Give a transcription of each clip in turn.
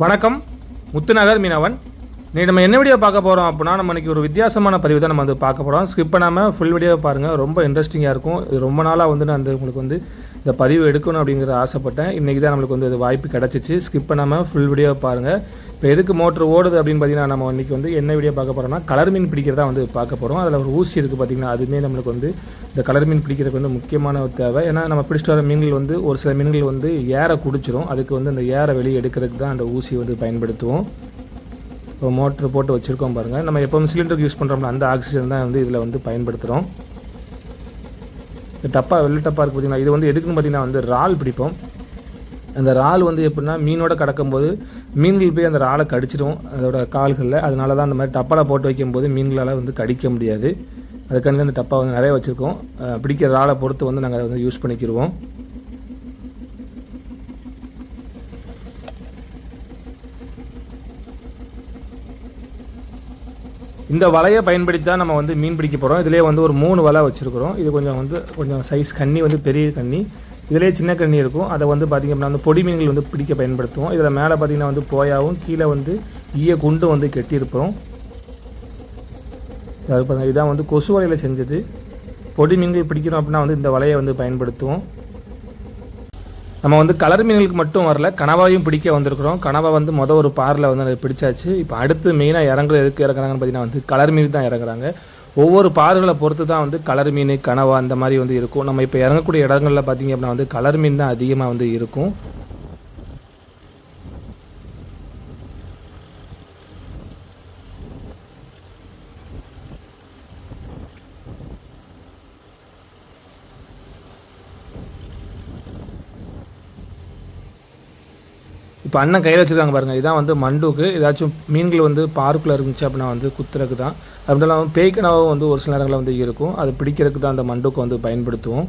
வணக்கம். முத்துநகர் மீனவன். நீ நம்ம என்ன வீடியோ பார்க்க போகிறோம் அப்படின்னா நம்ம இன்றைக்கி ஒரு வித்தியாசமான பதிவு தான் நம்ம வந்து பார்க்க போகிறோம் ஸ்கிப் பண்ணாமல் ஃபுல் வீடியோ பாருங்கள் ரொம்ப இன்ட்ரெஸ்டிங்காக இருக்கும். இது ரொம்ப நாளாக வந்து நான் வந்து உங்களுக்கு வந்து இந்த பதிவு எடுக்கணும் அப்படிங்கிறத ஆசைப்பட்டேன். இன்றைக்கி தான் நம்மளுக்கு வந்து அது வாய்ப்பு கிடச்சிச்சு. ஸ்கிப் பண்ணாமல் ஃபுல் வீடியோ பாருங்கள் இப்போ எதுக்கு மோட்ரு ஓடுது அப்படின்னு பார்த்தீங்கன்னா நம்ம இன்றைக்கி வந்து என்ன வீடியோ பார்க்க போகிறோம்னா கலர் மீன் பிடிக்கிறதா வந்து பார்க்க போகிறோம் அதில் ஒரு ஊசி இருக்குது பார்த்திங்கன்னா அதுவுமே நம்மளுக்கு வந்து இந்த கலர் மீன் பிடிக்கிறதுக்கு வந்து முக்கியமான ஒரு தேவை. ஏன்னா நம்ம பிடிச்சிட்டு வர மீன்கள் வந்து ஒரு சில மீன்கள் வந்து ஏரை குடிச்சிரும். அதுக்கு வந்து அந்த ஏரை வெளியே எடுக்கிறதுக்கு தான் அந்த ஊசி வந்து பயன்படுத்துவோம். இப்போ மோட்ரு போட்டு வச்சுருக்கோம் பாருங்கள் நம்ம எப்போவும் சிலிண்டருக்கு யூஸ் பண்ணுறோம்ல அந்த ஆக்சிஜன் தான் வந்து இதில் வந்து பயன்படுத்துகிறோம் இந்த டப்பா வெள்ளை டப்பா இருக்குது பார்த்தீங்கன்னா இது வந்து எதுக்குன்னு பார்த்தீங்கன்னா வந்து இறால் பிடிப்போம். அந்த இறால் வந்து எப்படின்னா மீனோட கடக்கும்போது மீன்கள் போய் அந்த இறாலை கடிச்சிடும் அதோட கால்களில். அதனால தான் அந்த மாதிரி டப்பாவில் போட்டு வைக்கும்போது மீன்களால் வந்து கடிக்க முடியாது. அதுக்காண்டி அந்த டப்பா வந்து நிறைய வச்சுருக்கோம். பிடிக்கிற இறாலை பொறுத்து வந்து நாங்கள் அதை வந்து யூஸ் பண்ணிக்கிடுவோம் இந்த வலையை பயன்படுத்தி தான் நம்ம வந்து மீன் பிடிக்க போகிறோம் இதிலே வந்து ஒரு மூணு வலை வச்சுருக்குறோம். இது கொஞ்சம் வந்து கொஞ்சம் சைஸ் கண்ணி வந்து பெரிய கண்ணி. இதிலே சின்ன கண்ணி இருக்கும். அதை வந்து பார்த்திங்க அப்படின்னா வந்து பொடி மீன்கள் வந்து பிடிக்க பயன்படுத்துவோம். இதில் மேலே பார்த்திங்கன்னா வந்து போயாவும் கீழே வந்து ஈய குண்டும் வந்து கெட்டியிருப்போம். அது இதான் வந்து கொசு வலையில் செஞ்சது. பொடி மீன்கள் பிடிக்கணும் அப்படின்னா வந்து இந்த வலையை வந்து பயன்படுத்துவோம். நம்ம வந்து கலர் மீன்களுக்கு மட்டும் வரல கனவாயும் பிடிக்க வந்திருக்கிறோம். கனவா வந்து மொதல் ஒரு பாரில் வந்து பிடிச்சாச்சு. இப்போ அடுத்து மெயினாக இறங்குறது எதுக்கு இறங்குறாங்கன்னு பார்த்தீங்கன்னா வந்து கலர் மீன் தான் இறங்குறாங்க. ஒவ்வொரு பாறுகளை பொறுத்து தான் வந்து கலர் மீன் கனவா அந்த மாதிரி வந்து இருக்கும். நம்ம இப்போ இறங்கக்கூடிய இடங்களில் பார்த்தீங்க அப்படின்னா வந்து கலர் மீன் தான் அதிகமாக வந்து இருக்கும். இப்போ அண்ணன் கையில் வச்சுருக்காங்க பாருங்கள் இதான் வந்து மண்டுக்கு. ஏதாச்சும் மீன்கள் வந்து பார்க்குள்ளே இருந்துச்சு அப்படின்னா வந்து குத்துறதுக்கு தான். அது மட்டும் இல்லாமல் பேய்க்கனாவும் வந்து ஒரு சில நேரங்களில் வந்து இருக்கும். அது பிடிக்கிறதுக்கு தான் அந்த மண்டுக்கு வந்து பயன்படுத்துவோம்.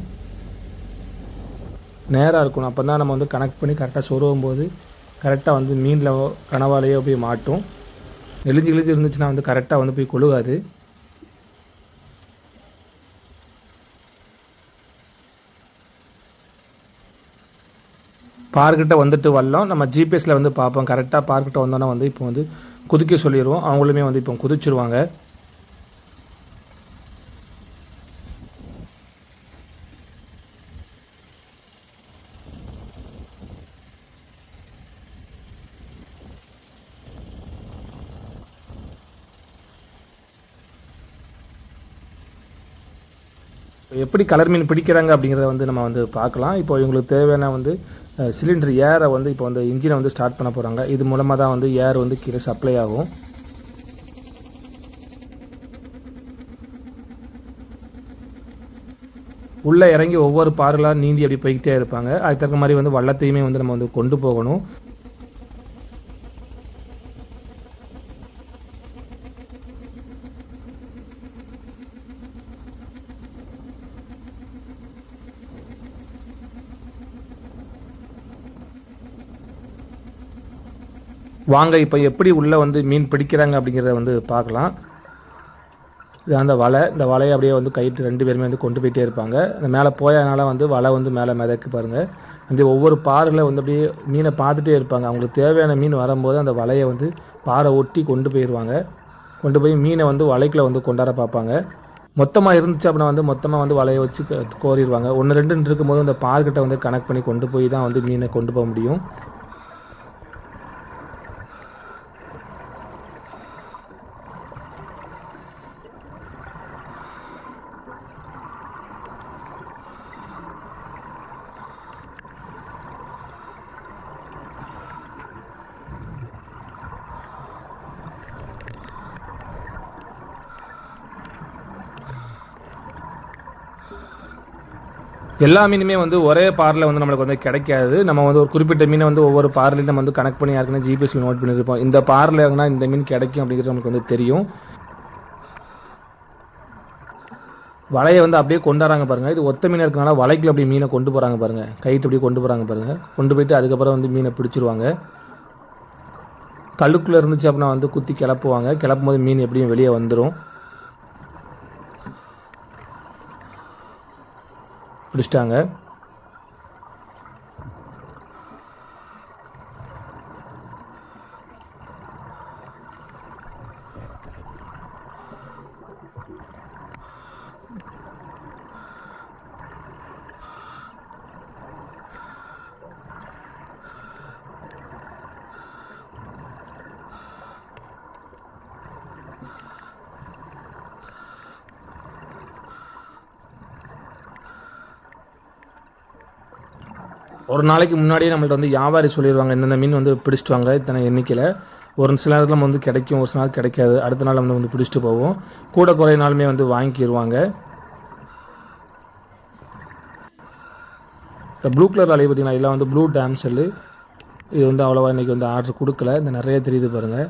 நேராக இருக்கணும். அப்போ தான் நம்ம வந்து கனெக்ட் பண்ணி கரெக்டாக சொருவும் போது கரெக்டாக வந்து மீனில் கனவாலேயோ போய் மாட்டும். நெளிஞ்சு கிழிஞ்சு இருந்துச்சுன்னா வந்து கரெக்டாக வந்து போய் கொழுகாது. பார்க்கிட்ட வந்துட்டு வரலாம். நம்ம ஜிபிஎஸ்ல வந்து பார்ப்போம். கரெக்டாக பார்க்கிட்ட வந்தோன்னா வந்து இப்போ வந்து குதிக்க சொல்லிடுவோம் அவங்களுமே வந்து இப்போ குதிச்சிருவாங்க. எப்படி கலர் மீன் பிடிக்கிறாங்க அப்படிங்கிறத வந்து நம்ம வந்து பார்க்கலாம். இப்போ இவங்களுக்கு தேவையான வந்து சிலிண்டர் ஏரை வந்து இப்போ வந்து இன்ஜினை வந்து ஸ்டார்ட் பண்ண போகிறாங்க இது மூலமாக தான் வந்து ஏர் வந்து கீழே சப்ளை ஆகும். உள்ளே இறங்கி ஒவ்வொரு பாறைலாம் நீந்தி அப்படி போய்கிட்டே இருப்பாங்க. அதுக்கு தகுந்த மாதிரி வந்து வள்ளத்தையுமே வந்து நம்ம வந்து கொண்டு போகணும். வாங்க இப்போ எப்படி உள்ளே வந்து மீன் பிடிக்கிறாங்க அப்படிங்கிறத வந்து பார்க்கலாம். இது அந்த வலை. இந்த வலையை அப்படியே வந்து கைட்டு ரெண்டு பேருமே வந்து கொண்டு போயிட்டே இருப்பாங்க. அந்த மேலே போயனால வந்து வலை வந்து மேலே மிதக்கு பாருங்கள் அந்த ஒவ்வொரு பாறையில் வந்து அப்படியே மீனை பார்த்துட்டே இருப்பாங்க. அவங்களுக்கு தேவையான மீன் வரும்போது அந்த வலையை வந்து பாறை ஒட்டி கொண்டு போயிடுவாங்க. கொண்டு போய் மீனை வந்து வலைக்குள்ளே வந்து கொண்டாட பார்ப்பாங்க. மொத்தமாக இருந்துச்சு அப்படின்னா வந்து மொத்தமாக வந்து வலையை வச்சு கோரிடுவாங்க. ஒன்று ரெண்டுன்னு இருக்கும்போது அந்த பார்க்கிட்ட வந்து கனெக்ட் பண்ணி கொண்டு போய் தான் வந்து மீனை கொண்டு போக முடியும். எல்லா மீனுமே வந்து ஒரே பாரில் வந்து நம்மளுக்கு வந்து கிடைக்காது. நம்ம வந்து ஒரு குறிப்பிட்ட மீனை வந்து ஒவ்வொரு பார்லையும் நம்ம வந்து கனெக்ட் பண்ணி யாருக்குன்னா ஜிபிஎஸ்ல நோட் பண்ணியிருப்போம் இந்த பாரில் இறங்கினா இந்த மீன் கிடைக்கும் அப்படிங்கிறது நமக்கு வந்து தெரியும். வலையை வந்து அப்படியே கொண்டாடுறாங்க பாருங்கள் இது ஒத்த மீன் இருக்கனால வலைக்குள்ள அப்படியே மீனை கொண்டு போகிறாங்க பாருங்கள் கைட்டு அப்படியே கொண்டு போகிறாங்க பாருங்கள் கொண்டு போயிட்டு அதுக்கப்புறம் வந்து மீனை பிடிச்சிருவாங்க. கல்லுக்குள்ளே இருந்துச்சு அப்படின்னா வந்து குத்தி கிளப்புவாங்க. கிளப்பும் போது மீன் எப்படியும் வெளியே வந்துடும் பிடிச்சிட்டாங்க. ஒரு நாளைக்கு முன்னாடியே நம்மள்ட்ட வந்து வியாபாரி சொல்லிடுவாங்க இந்தந்த மீன் வந்து பிடிச்சிட்டு வாங்க இத்தனை எண்ணிக்கையில். ஒரு சில நேரத்தில் நம்ம வந்து கிடைக்கும் ஒரு சில நாள் கிடைக்காது. அடுத்த நாள் நம்ம வந்து பிடிச்சிட்டு போவோம். கூட குறை நாளுமே வந்து வாங்கிக்கிடுவாங்க இந்த ப்ளூ கலர் அலை பார்த்தீங்கன்னா இதெல்லாம் வந்து ப்ளூ டேம் செல்லு இது வந்து அவ்வளோவா இன்றைக்கி வந்து ஆர்டர் கொடுக்கல. இந்த நிறைய தெரியுது பாருங்கள்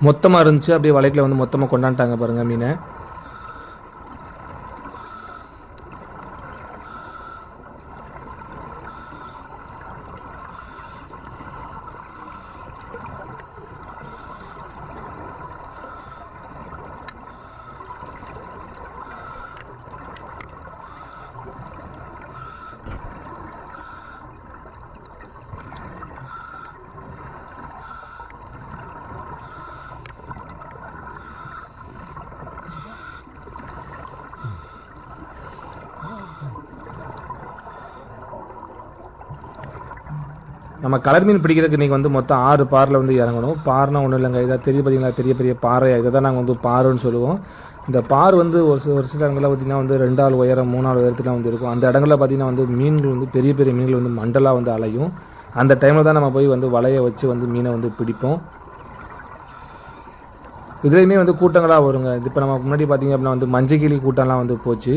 மொத்தமாக இருந்துச்சு. அப்படியே வலைக்கில் வந்து மொத்தமாக கொண்டாண்டாங்க பாருங்கள் மீனை. நம்ம கலர் மீன் பிடிக்கிறதுக்கு இன்றைக்கி வந்து மொத்தம் ஆறு பாரில் வந்து இறங்கணும். பார்னா ஒன்றும் இல்லைங்க. இதாக தெரிய பார்த்தீங்களா பெரிய பெரிய பாறை. இதை தான் நாங்கள் வந்து பாருன்னு சொல்லுவோம். இந்த பார் வந்து ஒரு சில ஒரு சில இடங்களில் பார்த்திங்கன்னா வந்து ரெண்டாள் உயரம் மூணாள் உயரத்துலாம் வந்து இருக்கும். அந்த இடங்களில் பார்த்திங்கன்னா வந்து மீன்கள் வந்து பெரிய பெரிய மீன்கள் வந்து மண்டலாக வந்து அலையும். அந்த டைமில் தான் நம்ம போய் வந்து வலையை வச்சு வந்து மீனை வந்து பிடிப்போம். இதுலேயுமே வந்து கூட்டங்களாக வருங்க. இப்போ நம்ம முன்னாடி பார்த்திங்க அப்படின்னா வந்து மஞ்சக்கிளி கூட்டம்லாம் வந்து போச்சு.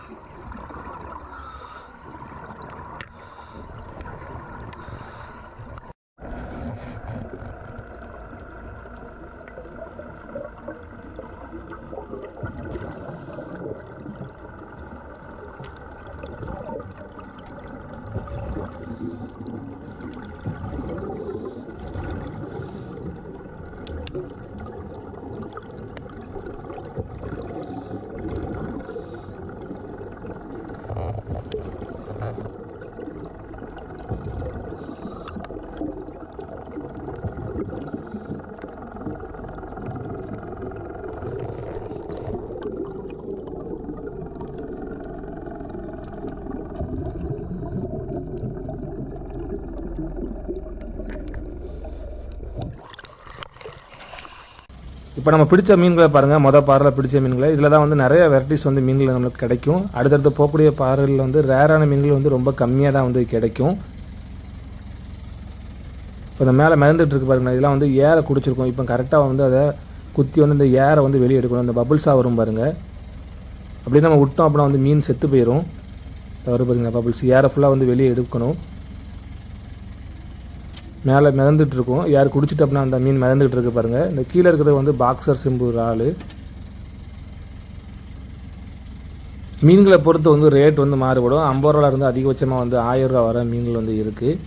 இப்போ நம்ம பிடிச்ச மீன்களை பாருங்கள் மொதல் பாறையில் பிடிச்ச மீன்களை. இதில் தான் வந்து நிறைய வெரைட்டிஸ் வந்து மீன்கள் நம்மளுக்கு கிடைக்கும். அடுத்தடுத்து போகக்கூடிய பாறைகளில் வந்து ரேரான மீன்கள் வந்து ரொம்ப கம்மியாக தான் வந்து கிடைக்கும். இப்போ இந்த மேலே மிதந்துட்டு இருக்கு இதெல்லாம் வந்து ஏரை குடிச்சிருக்கும். இப்போ கரெக்டாக வந்து அதை குத்தி வந்து இந்த ஏரை வந்து வெளியே எடுக்கணும். இந்த பபுள்ஸாக வரும் பாருங்கள் அப்படியே நம்ம விட்டோம் அப்படின்னா வந்து மீன் செத்து போயிடும் தவறு பாருங்கள் பபுள்ஸ் ஏரை ஃபுல்லாக வந்து வெளியே எடுக்கணும். மேலே மிதந்துட்டு இருக்கும். யார் குடிச்சிட்டோம்னா அந்த மீன் மிதந்துட்டு இருக்கு பாருங்க. இந்த கீழே இருக்கிறது வந்து பாக்ஸர் சிம்பு இறால் மீன்களை பொறுத்து வந்து ரேட் வந்து மாறுபடும். ஐம்பது ரூபால இருந்து அதிகபட்சமாக வந்து ஆயிரம் ரூபா வர மீன்கள் வந்து இருக்குது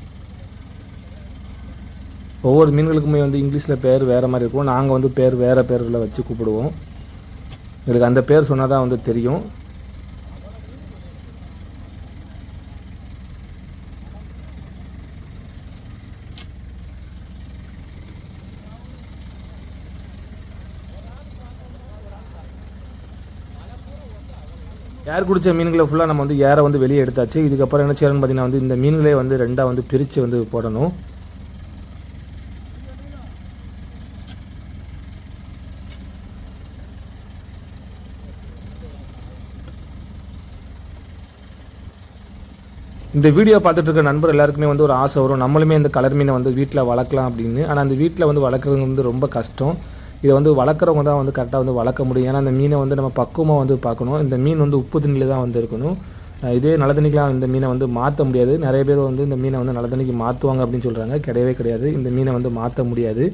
ஒவ்வொரு மீன்களுக்குமே வந்து இங்கிலீஷில் பேர் வேறு மாதிரி இருக்கும். நாங்கள் வந்து பேர் வேறு பேரில் வச்சு கூப்பிடுவோம். எங்களுக்கு அந்த பேர் சொன்னால் தான் வந்து தெரியும். ஏர் குடித்த மீன்களை ஃபுல்லாக நம்ம வந்து ஏரை வந்து வெளியே எடுத்தாச்சு. இதுக்கப்புறம் என்ன செய்யணும்னு பார்த்தீங்கன்னா வந்து இந்த மீன்களே வந்து ரெண்டாக வந்து பிரித்து வந்து போடணும். இந்த வீடியோ பார்த்துட்டு இருக்க நண்பர் எல்லாருக்குமே வந்து ஒரு ஆசை வரும். நம்மளுமே இந்த கலர் மீனை வந்து வீட்டில் வளர்க்கலாம் அப்படின்னு. ஆனால் அந்த வீட்டில் வந்து வளர்க்குறது வந்து ரொம்ப கஷ்டம். இதை வந்து வளர்க்குறவங்க தான் வந்து கரெக்டாக வந்து வளர்க்க முடியும். ஏன்னா அந்த மீனை வந்து நம்ம பக்குவமாக வந்து பார்க்கணும். இந்த மீன் வந்து உப்பு தண்ணியில் தான் வந்து இருக்கணும். இதே நல்ல தண்ணிக்கெலாம் இந்த மீனை வந்து மாற்ற முடியாது. நிறைய பேர் வந்து இந்த மீனை வந்து நல்ல தண்ணிக்கு மாற்றுவாங்க அப்படின்னு சொல்கிறாங்க கிடையவே கிடையாது. இந்த மீனை வந்து மாற்ற முடியாது.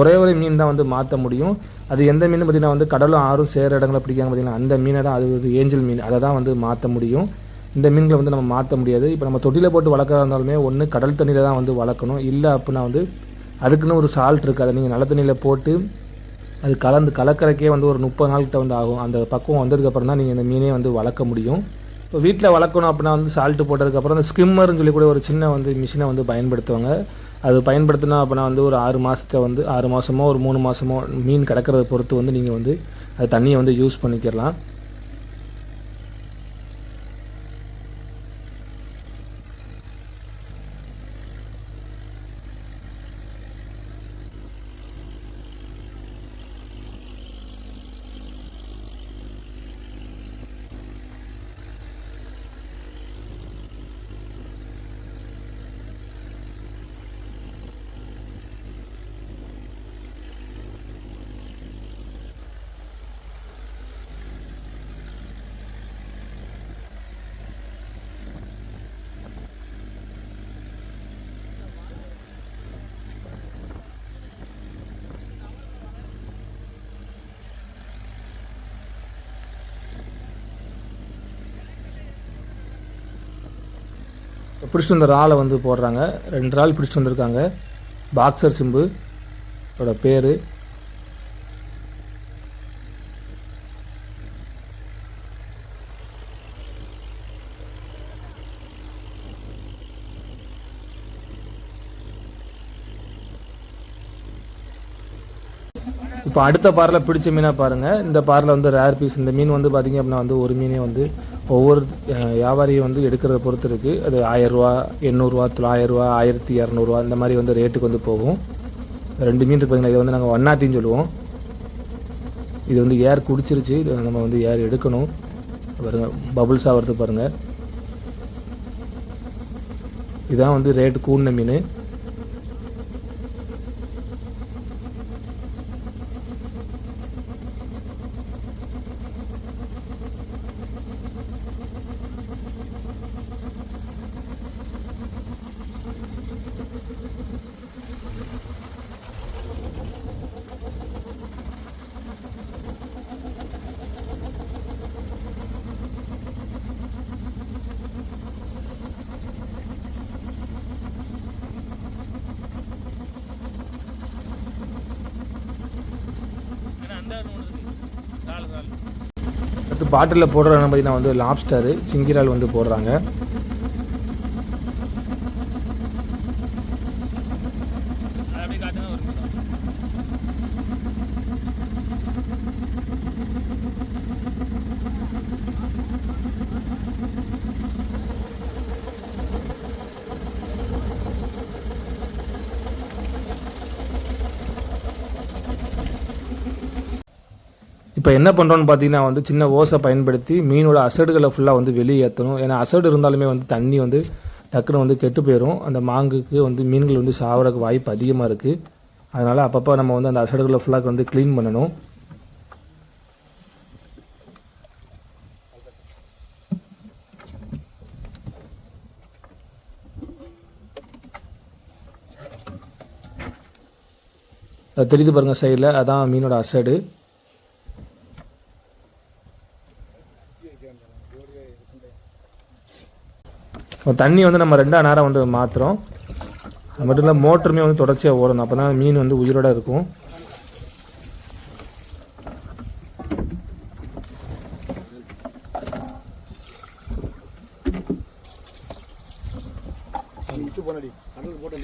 ஒரே ஒரு மீன் தான் வந்து மாற்ற முடியும். அது எந்த மீன் பார்த்திங்கன்னா வந்து கடலும் ஆறும் சேர இடங்களை பிடிக்காங்க பார்த்திங்கன்னா அந்த மீனை தான் அது வந்து ஏஞ்சல் மீன். அதை தான் வந்து மாற்ற முடியும். இந்த மீன்களை வந்து நம்ம மாற்ற முடியாது. இப்போ நம்ம தொட்டியில் போட்டு வளர்க்குறதா இருந்தாலுமே ஒன்று கடல் தண்ணியில் தான் வந்து வளர்க்கணும். இல்லை அப்படின்னா வந்து அதுக்குன்னு ஒரு சால்ட் இருக்குது. அதை நீங்கள் நல்ல தண்ணியில் போட்டு அது கலந்து கலக்கறக்கே வந்து ஒரு முப்பது நாள்கிட்ட வந்து ஆகும். அந்த பக்குவம் வந்ததுக்கப்புறம் தான் நீங்கள் இந்த மீனே வந்து வளர்க்க முடியும். இப்போ வீட்டில் வளர்க்கணும் அப்படின்னா வந்து சால்ட்டு போட்டதுக்கப்புறம் அந்த ஸ்கிம்மர்னு சொல்லி கூட ஒரு சின்ன வந்து மிஷினை வந்து பயன்படுத்துவாங்க. அது பயன்படுத்தினா அப்படின்னா வந்து ஒரு ஆறு மாதத்தை வந்து ஆறு மாதமோ ஒரு மூணு மாதமோ மீன் கிடக்கிறத பொறுத்து வந்து நீங்கள் வந்து அது தண்ணியை வந்து யூஸ் பண்ணிக்கிறலாம் பிடிச்சிட்டு வந்த இறாலை வந்து போடுறாங்க. ரெண்டு இறால் பிடிச்சிட்டு வந்திருக்காங்க. பாக்ஸர் சிம்பு அதோட பேர். இப்போ அடுத்த பாரில் பிடிச்ச மீனாக பாருங்கள் இந்த பாரில் வந்து ரேர் பீஸ் இந்த மீன் வந்து பார்த்திங்க அப்படின்னா வந்து ஒரு மீனே வந்து ஒவ்வொரு வியாபாரியும் வந்து எடுக்கிறத பொறுத்து இருக்குது அது ஆயிரரூவா எண்ணூறுரூவா தொள்ளாயிரரூவா ஆயிரத்தி இரநூறுவா இந்த மாதிரி வந்து ரேட்டுக்கு வந்து போகும். ரெண்டு மீன் இருக்கு இதை வந்து நாங்கள் ஒன்னாத்தின்னு சொல்லுவோம். இது வந்து ஏர் குடிச்சிருச்சு. இது நம்ம வந்து ஏர் எடுக்கணும். பாருங்க பபுள்ஸ் ஆகிறது பாருங்கள் இதான் வந்து ரேட்டு கூடின மீன். பாட்டிலில் போடுற போடுறாங்க நான் வந்து லாப்ஸ்டரு சிங்கிரால் வந்து போடுறாங்க இப்போ என்ன பண்ணுறோன்னு பார்த்தீங்கன்னா வந்து சின்ன ஓசை பயன்படுத்தி மீனோட அசடுகளை ஃபுல்லாக வந்து வெளியே ஏற்றணும் ஏன்னா அசடு இருந்தாலுமே வந்து தண்ணி வந்து டக்குன்னு வந்து கெட்டு போயிடும் அந்த மாங்குக்கு வந்து மீன்கள் வந்து சாவறதுக்கு வாய்ப்பு அதிகமாக இருக்குது அதனால் அப்பப்போ நம்ம வந்து அந்த அசடுகளை ஃபுல்லாக வந்து க்ளீன் பண்ணணும். அது தெரியுது பாருங்கள் சைடில் அதான் மீனோட அசடு. தண்ணி வந்து நம்ம ரெண்டாம் நேரம் வந்து மாற்றுறோம் அது மட்டும் இல்லை மோட்டருமே வந்து தொடர்ச்சியாக ஓடணும். அப்போ தான் மீன் வந்து உயிரோடு இருக்கும். போட்டு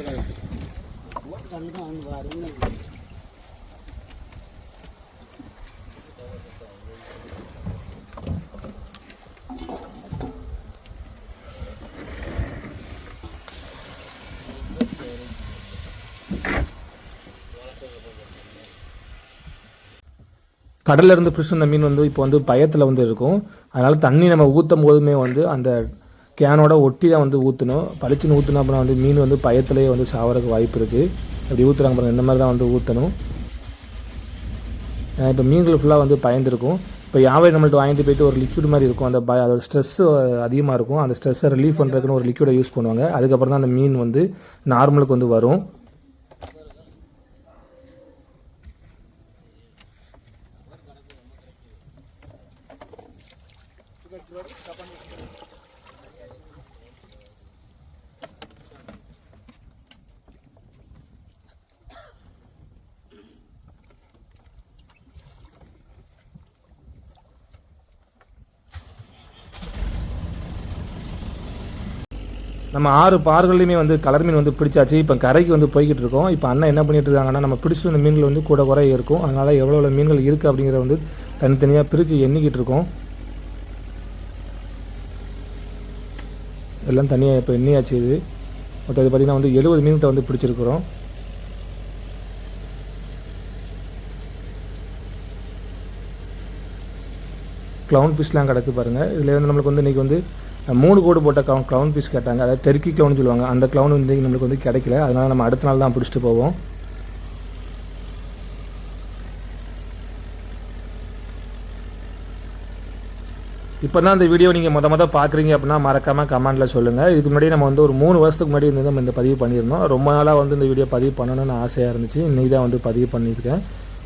கடல்ல இருந்து பிடிச்சி மீன் வந்து இப்போ வந்து பயத்தில் வந்து இருக்கும். அதனால் தண்ணி நம்ம ஊற்றும் போதுமே வந்து அந்த கேனோட ஒட்டி தான் வந்து ஊற்றணும் பளிச்சுன்னு ஊற்றினா அப்புறம் வந்து மீன் வந்து பயத்திலேயே வந்து சாவறதுக்கு வாய்ப்பு இருக்குது அப்படி ஊற்றுறாங்க பாருங்க இந்த மாதிரி தான் வந்து ஊற்றணும் இப்போ மீன்கள் ஃபுல்லாக வந்து பயந்துருக்கும். இப்போ யாவை நம்மள்ட்ட வாங்கிட்டு போயிட்டு ஒரு லிக்யூட் மாதிரி இருக்கும். அந்த பய அதோட ஸ்ட்ரெஸ் அதிகமாக இருக்கும். அந்த ஸ்ட்ரெஸ்ஸை ரிலீஃப் பண்ணுறதுக்குன்னு ஒரு லிக்யூடை யூஸ் பண்ணுவாங்க. அதுக்கப்புறம் தான் அந்த மீன் வந்து நார்மலுக்கு வந்து வரும். நம்ம ஆறு பாறுகள்லையுமே வந்து கலர் மீன் வந்து பிடிச்சாச்சு. இப்போ கரைக்கு வந்து போய்கிட்டு இருக்கோம். இப்போ அண்ணன் என்ன பண்ணிட்டு இருக்காங்கன்னா நம்ம பிடிச்ச மீன்கள் வந்து கூட குறை இருக்கும். அதனால் எவ்வளோ எவ்வளோ மீன்கள் இருக்குது அப்படிங்கிறத வந்து தனித்தனியாக பிரித்து எண்ணிக்கிட்டு இருக்கோம். எல்லாம் தனியாக இப்போ எண்ணியாச்சு இது. மொத்தம் இது பார்த்திங்கன்னா வந்து எழுபது மீன்கிட்ட வந்து பிடிச்சிருக்கிறோம். க்ளவுன் ஃபிஷ்லாம் கிடக்கு பாருங்கள் இதில் வந்து நம்மளுக்கு வந்து இன்றைக்கி வந்து மூணு கோடு போட்ட க்ளவுன் க்ளவுன் ஃபிஷ் கேட்டாங்க. அதாவது டெர்க்கி க்ளவுன் சொல்லுவாங்க. அந்த க்ளவுன் வந்து நம்மளுக்கு வந்து கிடைக்கல. அதனால் நம்ம அடுத்த நாள் தான் பிடிச்சிட்டு போவோம். இப்போ தான் இந்த வீடியோ நீங்கள் மொத மொதல் பார்க்குறீங்க அப்படின்னா மறக்காமல் கமெண்ட்டில் சொல்லுங்கள் இதுக்கு முன்னாடி நம்ம வந்து ஒரு மூணு வருஷத்துக்கு முன்னாடி வந்து நம்ம இந்த பதிவு பண்ணியிருந்தோம். ரொம்ப நாளாக வந்து இந்த வீடியோ பதிவு பண்ணணும்னு ஆசையாக இருந்துச்சு. இன்றைக்கி தான் வந்து பதிவு பண்ணியிருக்கேன்.